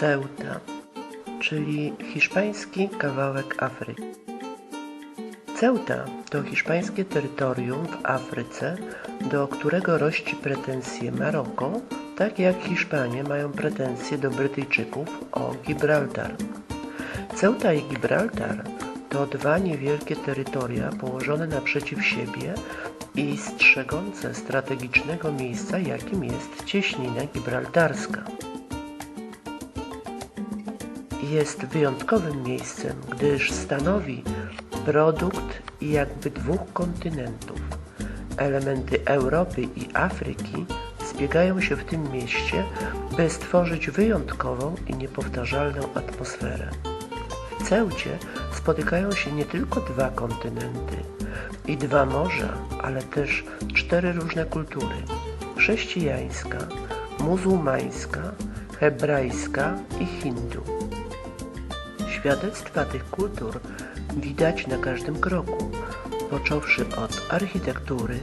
Ceuta, czyli hiszpański kawałek Afryki. Ceuta to hiszpańskie terytorium w Afryce, do którego rości pretensje Maroko, tak jak Hiszpanie mają pretensje do Brytyjczyków o Gibraltar. Ceuta i Gibraltar to dwa niewielkie terytoria położone naprzeciw siebie i strzegące strategicznego miejsca, jakim jest cieśnina gibraltarska. Jest wyjątkowym miejscem, gdyż stanowi produkt jakby dwóch kontynentów. Elementy Europy i Afryki zbiegają się w tym mieście, by stworzyć wyjątkową i niepowtarzalną atmosferę. W Ceucie spotykają się nie tylko dwa kontynenty i dwa morza, ale też cztery różne kultury: chrześcijańska, muzułmańska, hebrajska i hindu. Świadectwa tych kultur widać na każdym kroku, począwszy od architektury.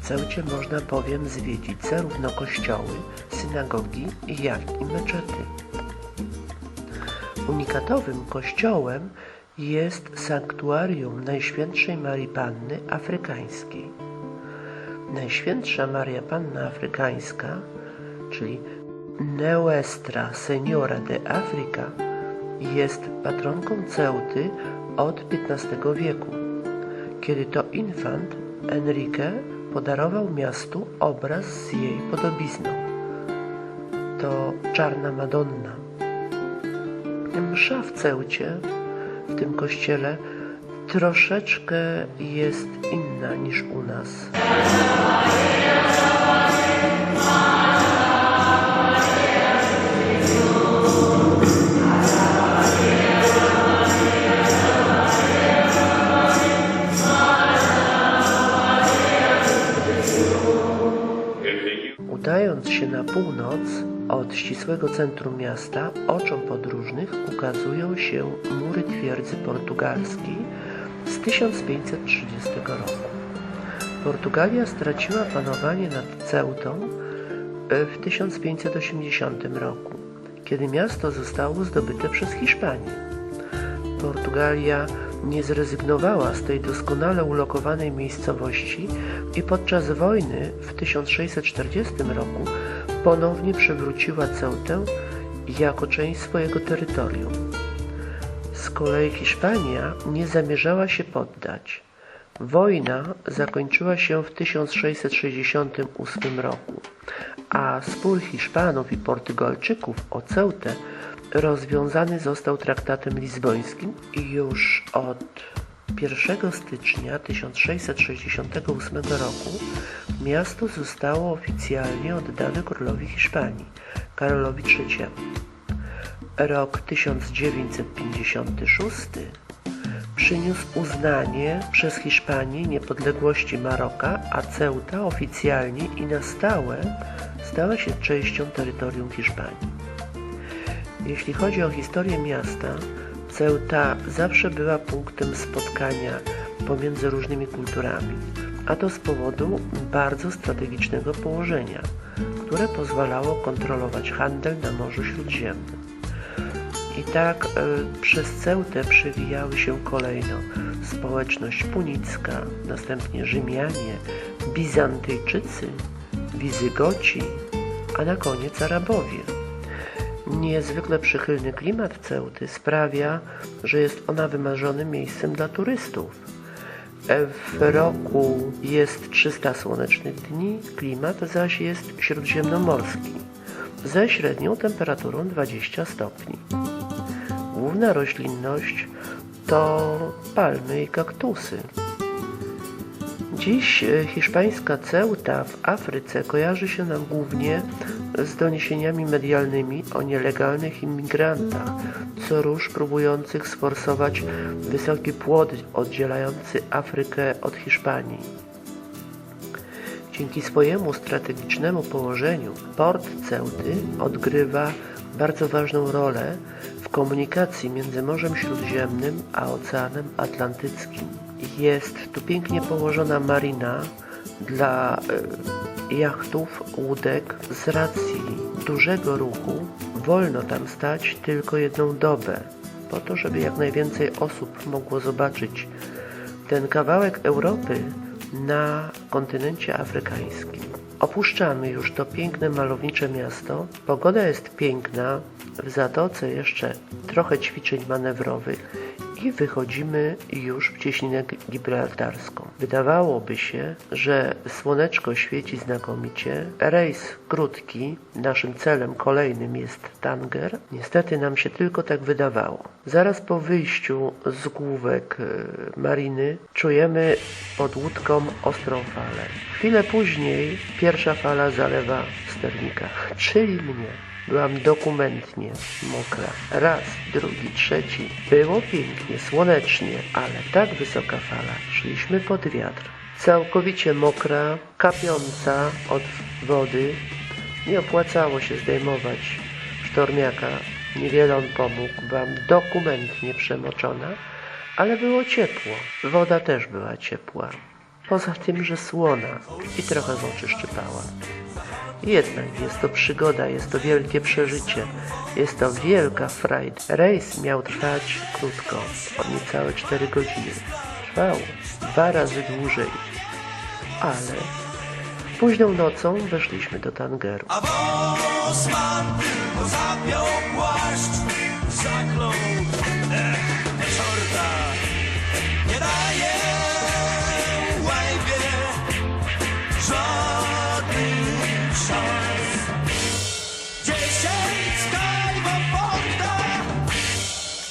W Ceucie można bowiem zwiedzić zarówno kościoły, synagogi, jak i meczety. Unikatowym kościołem jest sanktuarium Najświętszej Marii Panny Afrykańskiej. Najświętsza Maria Panna Afrykańska, czyli Nuestra Señora de Africa, jest patronką Ceuty od XV wieku, kiedy to infant Enrique podarował miastu obraz z jej podobizną. To Czarna Madonna. Msza w Ceucie, w tym kościele, troszeczkę jest inna niż u nas. Udając się na północ od ścisłego centrum miasta, oczom podróżnych ukazują się mury twierdzy portugalskiej z 1530 roku. Portugalia straciła panowanie nad Ceutą e, w 1580 roku, kiedy miasto zostało zdobyte przez Hiszpanię. Portugalia nie zrezygnowała z tej doskonale ulokowanej miejscowości i podczas wojny w 1640 roku ponownie przywróciła Ceutę jako część swojego terytorium. Z kolei Hiszpania nie zamierzała się poddać. Wojna zakończyła się w 1668 roku, a spór Hiszpanów i Portugalczyków o Ceutę rozwiązany został traktatem lizbońskim i już od 1 stycznia 1668 roku miasto zostało oficjalnie oddane królowi Hiszpanii, Karolowi III. Rok 1956 przyniósł uznanie przez Hiszpanię niepodległości Maroka, a Ceuta oficjalnie i na stałe stała się częścią terytorium Hiszpanii. Jeśli chodzi o historię miasta, Ceuta zawsze była punktem spotkania pomiędzy różnymi kulturami, a to z powodu bardzo strategicznego położenia, które pozwalało kontrolować handel na Morzu Śródziemnym. I tak y, przez Ceutę przewijały się kolejno społeczność punicka, następnie Rzymianie, Bizantyjczycy, Wizygoci, a na koniec Arabowie. Niezwykle przychylny klimat Ceuty sprawia, że jest ona wymarzonym miejscem dla turystów. W roku jest 300 słonecznych dni, klimat zaś jest śródziemnomorski, ze średnią temperaturą 20 stopni. Główna roślinność to palmy i kaktusy. Dziś e, hiszpańska Ceuta w Afryce kojarzy się nam głównie z doniesieniami medialnymi o nielegalnych imigrantach, co róż próbujących sforsować wysoki płot oddzielający Afrykę od Hiszpanii. Dzięki swojemu strategicznemu położeniu port Ceuty odgrywa bardzo ważną rolę komunikacji między Morzem Śródziemnym a Oceanem Atlantyckim. Jest tu pięknie położona marina dla e, jachtów, łódek z racji dużego ruchu wolno tam stać tylko jedną dobę, po to, żeby jak najwięcej osób mogło zobaczyć ten kawałek Europy na kontynencie afrykańskim. Opuszczamy już to piękne, malownicze miasto. Pogoda jest piękna, w zatoce jeszcze trochę ćwiczeń manewrowych i wychodzimy już w cieśninę gibraltarską. Wydawałoby się, że słoneczko świeci znakomicie. Rejs krótki, naszym celem kolejnym jest Tanger. Niestety nam się tylko tak wydawało. Zaraz po wyjściu z główek e, mariny czujemy pod łódką ostrą falę. Chwilę później pierwsza fala zalewa sternika, czyli mnie. Byłam dokumentnie mokra. Raz, drugi, trzeci. Było pięknie, słonecznie, ale tak wysoka fala. Szliśmy pod wiatr. Całkowicie mokra, kapiąca od wody. Nie opłacało się zdejmować sztormiaka. Niewiele on pomógł. Byłam dokumentnie przemoczona, ale było ciepło. Woda też była ciepła. Poza tym, że słona i trochę w oczy szczypała. Jednak jest to przygoda, jest to wielkie przeżycie, jest to wielka frajda. Rejs miał trwać krótko, niecałe 4 godziny. Trwał dwa razy dłużej, ale późną nocą weszliśmy do Tangeru. A Bosman zapiął płaszcz, zaklął